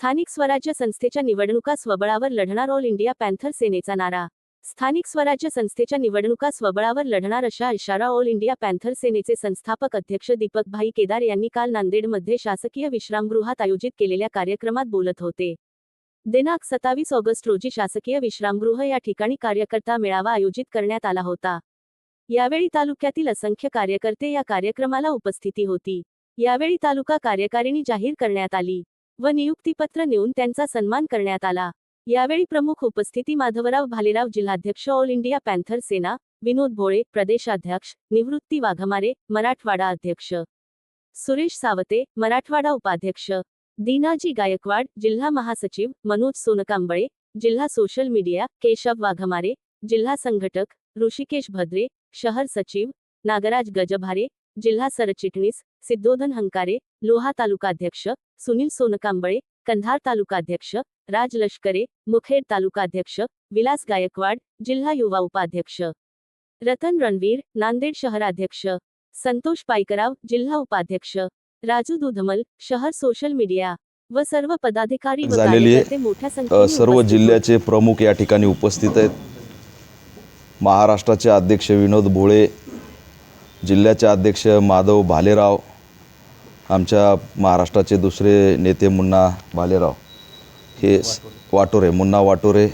स्थानिक स्वराज्य संस्थेच्या निवडणुका स्वबळावर लढणार ऑल इंडिया पॅन्थर सेनेचा नारा. स्थानिक स्वराज्य संस्थेच्या निवडणुका स्वबळावर लढणार अशा इशारा ऑल इंडिया पॅन्थर सेनेचे संस्थापक अध्यक्ष दीपक भाई केदार यांनी काल नांदेडमध्ये शासकीय विश्रामगृहात आयोजित केलेल्या कार्यक्रमात बोलत होते. दिनांक सत्तावीस ऑगस्ट रोजी शासकीय विश्रामगृह या ठिकाणी कार्यकर्ता मेळावा आयोजित करण्यात आला होता. यावेळी तालुक्यातील असंख्य कार्यकर्ते या कार्यक्रमाला उपस्थिती होती. यावेळी तालुका कार्यकारिणी जाहीर करण्यात आली. व नियुक्तीपत्र नेऊन त्यांचा सन्मान करण्यात आला. यावेळी प्रमुख उपस्थिती माधवराव भालेराव जिल्हाध्यक्ष all India Panther Sena Vinod Bhole प्रदेशाध्यक्ष निवृत्ती वाघमारे मराठवाडा अध्यक्ष सुरेश सावते मराठवाडा उपाध्यक्ष दीनाजी गायकवाड जिल्हा महासचिव मनोज सोनकांबळे जिल्हा सोशल मीडिया केशव वाघमारे जिल्हा संघटक ऋषिकेश भद्रे शहर सचिव नागराज गजभारे जिल्हा सरचिटणीस सिद्धोधन हंकारे लोहा तालुकाध्यक्ष सुनील सोनकांबळे कंधार तालुकाध्यक्ष राज लष्करे मुखेड तालुकाध्यक्ष विलास गायकवाड जिल्हा युवा उपाध्यक्ष रतन रणवीर नांदेड शहराध्यक्ष संतोष पायकराव जिल्हा उपाध्यक्ष राजू दुधमल शहर सोशल मीडिया व सर्व पदाधिकारी झालेली सर्व. जिल्ह्याचे प्रमुख या ठिकाणी उपस्थित आहेत महाराष्ट्राचे अध्यक्ष विनोद भोळे जिल्ह्याचे अध्यक्ष माधव भालेराव आमच्या महाराष्ट्राचे दुसरे नेते मुन्ना भालेराव. हे वाटोरे मुन्ना वाटोरे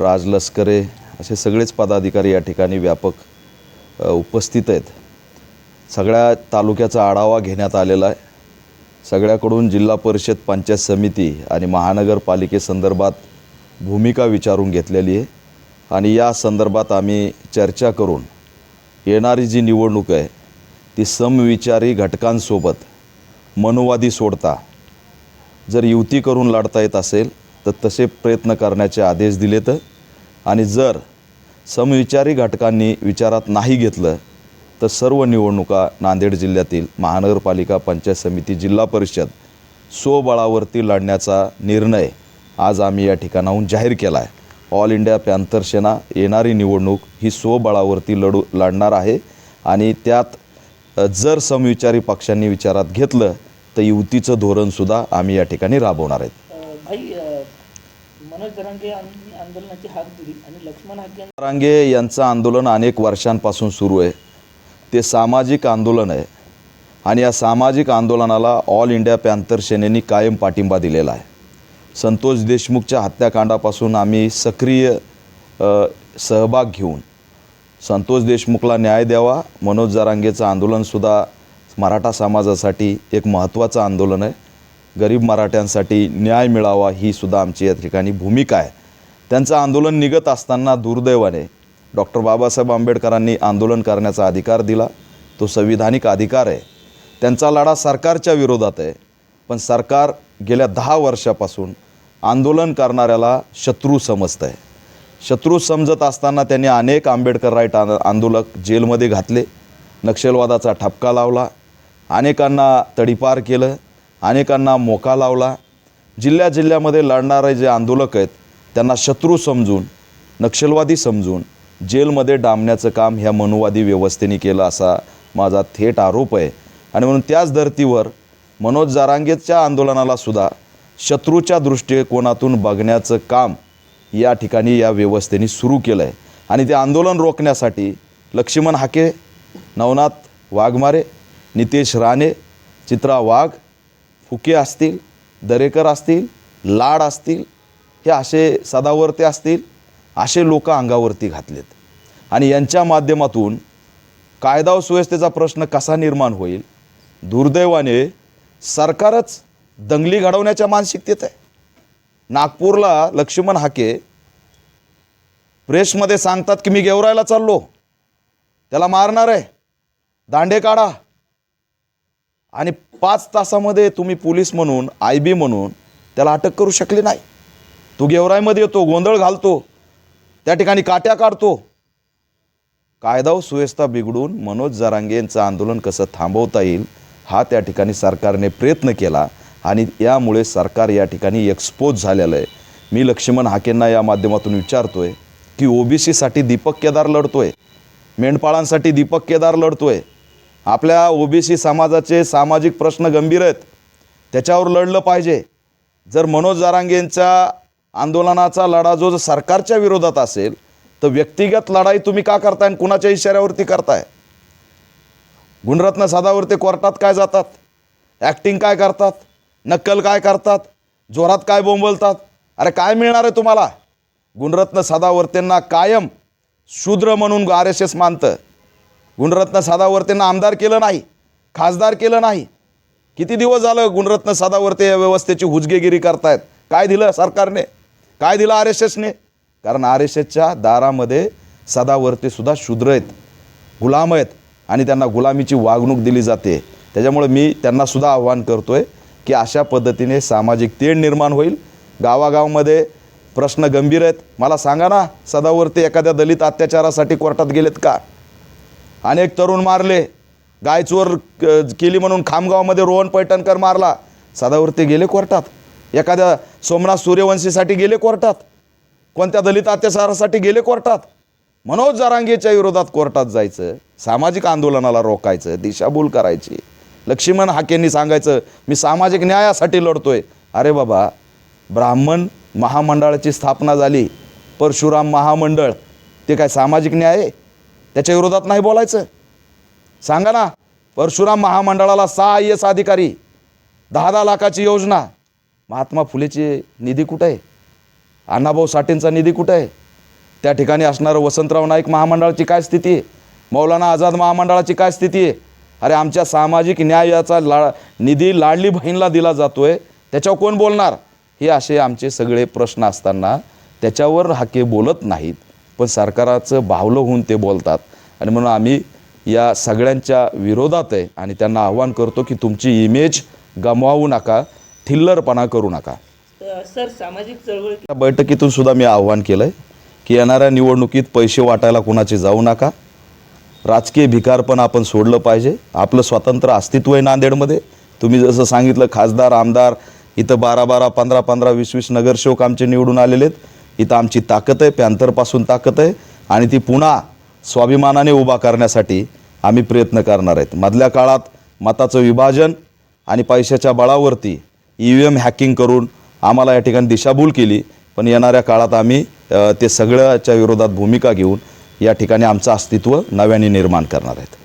राज लस्करे असे सगळेच पदाधिकारी या ठिकाणी व्यापक उपस्थित आहेत. सगळ्या तालुक्याचा आढावा घेण्यात आलेला आहे. सगळ्याकडून जिल्हा परिषद पंचायत समिती आणि महानगरपालिकेसंदर्भात भूमिका विचारून घेतलेली आहे. आणि या संदर्भात आम्ही चर्चा करून येणारी जी निवडणूक आहे ती समविचारी घटकांसोबत मनोवादी सोडता. जर युती करून लढता येत असेल तर तसे प्रयत्न करण्याचे आदेश दिलेत आणि जर समविचारी घटकांनी विचारात नाही घेतलं तर सर्व निवडणुका नांदेड जिल्ह्यातील महानगरपालिका पंचायत समिती जिल्हा परिषद स्वबळावरती लढण्याचा निर्णय आज आम्ही या ठिकाणाहून जाहीर केला आहे ऑल इंडिया पॅन्थर सेना येणारी निवडणूक ही स्वबळावरती लढू लढणार आहे. आणि त्यात जर समविचारी पक्षांनी विचारात घेतलं तर युतीचं धोरणसुद्धा आम्ही या ठिकाणी राबवणार आहेत. रांगे यांचं आंदोलन अनेक वर्षांपासून सुरू आहे. ते सामाजिक आंदोलन आहे. आणि या सामाजिक आंदोलनाला ऑल इंडिया पॅन्थर सेनेनी कायम पाठिंबा दिलेला आहे. संतोष देशमुखच्या हत्याकांडापासून आम्ही सक्रिय सहभाग घेऊन संतोष देशमुखला न्याय द्यावा. मनोज जरांगेचं आंदोलनसुद्धा मराठा समाजासाठी एक महत्त्वाचं आंदोलन आहे. गरीब मराठ्यांसाठी न्याय मिळावा ही सुद्धा आमची या ठिकाणी भूमिका आहे. त्यांचं आंदोलन निघत असताना दुर्दैवाने डॉक्टर बाबासाहेब आंबेडकरांनी आंदोलन करण्याचा अधिकार दिला. तो संविधानिक अधिकार आहे. त्यांचा लढा सरकारच्या विरोधात आहे. पण सरकार गेल्या दहा वर्षापासून आंदोलन करणाऱ्याला शत्रू समजतं आहे शत्रू समजत असताना त्यांनी अनेक आंबेडकर राईट आंदोलक जेलमध्ये घातले. नक्षलवादाचा ठपका लावला. अनेकांना तडीपार केलं. अनेकांना मोका लावला. जिल्ह्या जिल्ह्यामध्ये लढणारे जे आंदोलक आहेत त्यांना शत्रू समजून नक्षलवादी समजून जेलमध्ये डांबण्याचं काम ह्या मनुवादी व्यवस्थेने केलं असा माझा थेट आरोप आहे. आणि म्हणून त्याच धर्तीवर मनोज जारांगेच्या आंदोलनाला सुद्धा शत्रूच्या दृष्टिकोनातून बघण्याचं काम या ठिकाणी या व्यवस्थेने सुरू केलं आहे आणि ते आंदोलन रोखण्यासाठी लक्ष्मण हाके नवनाथ वाघमारे नितेश राणे चित्रा वाघ फुके असतील दरेकर असतील लाड असतील हे असे सदावर्ते असतील असे लोक अंगावरती घातलेत. आणि यांच्या माध्यमातून कायदा व सुव्यवस्थेचा प्रश्न कसा निर्माण होईल? दुर्दैवाने सरकारच दंगली घडवण्याच्या मानसिकतेत आहे. नागपूरला लक्ष्मण हाके प्रेसमध्ये सांगतात की मी गेवरायला चाललो. त्याला मारणार आहे. दांडे काढा. आणि पाच तासामध्ये तुम्ही पोलीस म्हणून आय बी म्हणून त्याला अटक करू शकले नाही. तो गेवरायमध्ये येतो गोंधळ घालतो. त्या ठिकाणी काट्या काढतो. कायदा व सुव्यवस्था बिघडून मनोज जरांगे यांचं आंदोलन कसं थांबवता येईल हा त्या ठिकाणी सरकारने प्रयत्न केला. आणि यामुळे सरकार या ठिकाणी एक्सपोज झालेलं आहे. मी लक्ष्मण हाकेंना या माध्यमातून विचारतो आहे की ओबीसीसाठी दीपक केदार लढतो आहे मेंढपाळांसाठी दीपक केदार लढतो आहे आपल्या ओबीसी समाजाचे सामाजिक प्रश्न गंभीर आहेत त्याच्यावर लढलं पाहिजे. जर मनोज जारांगेंच्या आंदोलनाचा लढा जो जर सरकारच्या विरोधात असेल तर व्यक्तिगत लढाई तुम्ही का करताय आणि कुणाच्या इशाऱ्यावरती करताय? गुणरत्न सदावरती कोर्टात काय जातात? ॲक्टिंग काय करतात? नक्कल काय करतात? जोरात काय बोंबलतात? अरे काय मिळणार आहे तुम्हाला? गुणरत्न सदावर्तेंना कायम शूद्र म्हणून आर एस एस मानतं. गुणरत्न सदावर्तेंना आमदार केलं नाही खासदार केलं नाही. किती दिवस झालं गुणरत्न सदावर्ते या व्यवस्थेची हुजगेगिरी करतायत? काय दिलं सरकारने? काय दिलं आर एस एसने कारण आर एस एसच्या दारामध्ये सदावर्तेसुद्धा शूद्र आहेत गुलाम आहेत आणि त्यांना गुलामीची वागणूक दिली जाते. त्याच्यामुळे मी त्यांनासुद्धा आव्हान करतो आहे की अशा पद्धतीने सामाजिक तेढ निर्माण होईल. गावागावमध्ये प्रश्न गंभीर आहेत. मला सांगा ना सदावरती एखाद्या दलित अत्याचारासाठी कोर्टात गेलेत का? अनेक तरुण मारले. गायचोर क- केली म्हणून खामगावमध्ये रोहन पैठणकर मारला. सदावरती गेले कोर्टात? एखाद्या सोमनाथ सूर्यवंशीसाठी गेले कोर्टात? कोणत्या दलित अत्याचारासाठी गेले कोर्टात? मनोज जारांगेच्या विरोधात कोर्टात जायचं सामाजिक आंदोलनाला रोखायचं दिशाभूल करायची. लक्ष्मण हाकेंनी सांगायचं मी सामाजिक न्यायासाठी लढतोय. अरे बाबा ब्राह्मण महामंडळाची स्थापना झाली. परशुराम महामंडळ ते काय सामाजिक न्याय आहे? त्याच्या विरोधात नाही बोलायचं? सांगा ना परशुराम महामंडळाला सहा आय एस अधिकारी दहा दहा लाखाची योजना. महात्मा फुलेची निधी कुठं आहे? अण्णाभाऊ साठेंचा निधी कुठं आहे? त्या ठिकाणी असणारं वसंतराव नाईक महामंडळाची काय स्थिती आहे? मौलाना आझाद महामंडळाची काय स्थिती आहे? अरे आमच्या सामाजिक न्यायाचा ला निधी लाडली बहीणला दिला जातो आहे त्याच्यावर कोण बोलणार? हे असे आमचे सगळे प्रश्न असताना त्याच्यावर हाके बोलत नाहीत पण सरकाराचं बावलं होऊन ते बोलतात. आणि म्हणून आम्ही या सगळ्यांच्या विरोधात आहे आणि त्यांना आव्हान करतो की तुमची इमेज गमावू नका थिल्लरपणा करू नका. सर सामाजिक चळवळी बैठकीतून सुद्धा मी आव्हान केलं आहे की येणाऱ्या निवडणुकीत पैसे वाटायला कुणाचे जाऊ नका. राजकीय भिकारपण आपण सोडलं पाहिजे. आपलं स्वतंत्र अस्तित्व आहे नांदेडमध्ये. तुम्ही जसं सांगितलं खासदार आमदार इथं बारा बारा पंधरा पंधरा वीस वीस नगरसेवक आमचे निवडून आलेले आहेत. इथं आमची ताकद आहे पॅन्थरपासून ताकद आहे आणि ती पुन्हा स्वाभिमानाने उभा करण्यासाठी आम्ही प्रयत्न करणार आहेत. मधल्या काळात मताचं विभाजन आणि पैशाच्या बळावरती ई व्ही एम हॅकिंग करून आम्हाला या ठिकाणी दिशाभूल केली. पण येणाऱ्या काळात आम्ही ते सगळ्याच्या विरोधात भूमिका घेऊन या ठिकाणी आमचं अस्तित्व नव्याने निर्माण करणार आहेत.